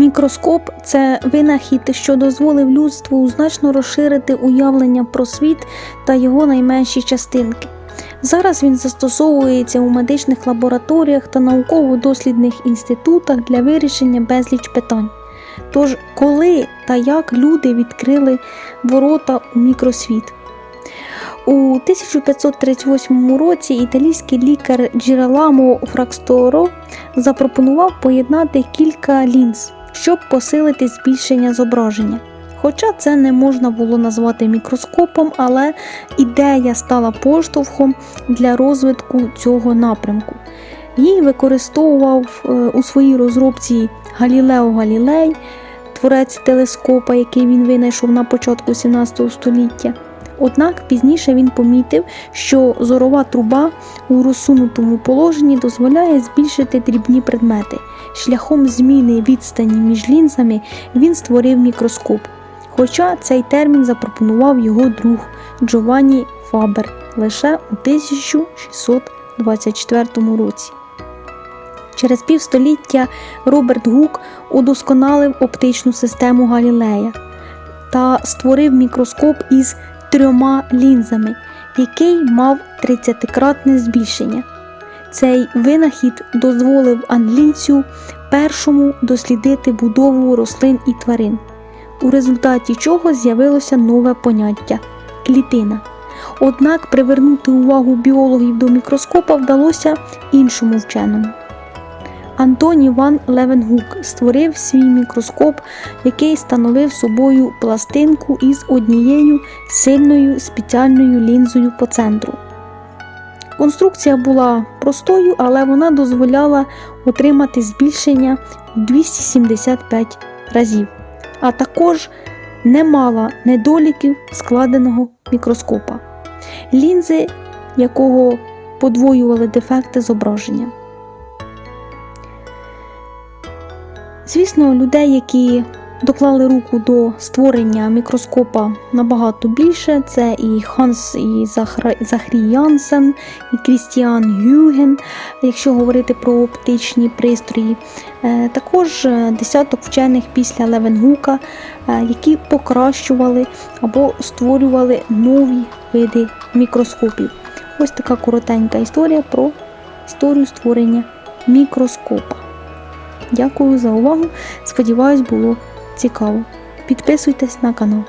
Мікроскоп це винахід, що дозволив людству значно розширити уявлення про світ та його найменші частинки. Зараз він застосовується у медичних лабораторіях та науково-дослідних інститутах для вирішення безліч питань. Тож, коли та як люди відкрили ворота у мікросвіт? У 1538 році італійський лікар Джіраламо Фраксторо запропонував поєднати кілька лінз, щоб посилити збільшення зображення. Хоча це не можна було назвати мікроскопом, але ідея стала поштовхом для розвитку цього напрямку. Її використовував е, у своїй розробці Галілео Галілей, творець телескопа, який він винайшов на початку 17 століття. Однак пізніше він помітив, що зорова труба у розсунутому положенні дозволяє збільшити дрібні предмети. Шляхом зміни відстані між лінзами він створив мікроскоп. Хоча цей термін запропонував його друг Джованні Фабер лише у 1624 році. Через півстоліття Роберт Гук удосконалив оптичну систему Галілея та створив мікроскоп із трьома лінзами, який мав 30-кратне збільшення. Цей винахід дозволив англійцю першому дослідити будову рослин і тварин, у результаті чого з'явилося нове поняття клітина. Однак привернути увагу біологів до мікроскопа вдалося іншому вченому. Антоні Ван Левенгук створив свій мікроскоп, який становив собою пластинку із однією сильною спеціальною лінзою по центру. Конструкція була простою, але вона дозволяла отримати збільшення 275 разів, а також не мала недоліків складеного мікроскопа, лінзи якого подвоювали дефекти зображення. Звісно, людей, які доклали руку до створення мікроскопа набагато більше. Це і Ханс і Захрій Янсен, і Крістіан Гюген, якщо говорити про оптичні пристрої. Е, Також е, десяток вчених після Левенгука, е, які покращували або створювали нові види мікроскопів. Ось така коротенька історія про історію створення мікроскопа. Дякую за увагу. Сподіваюсь, було цікаво. Підписуйтесь на канал.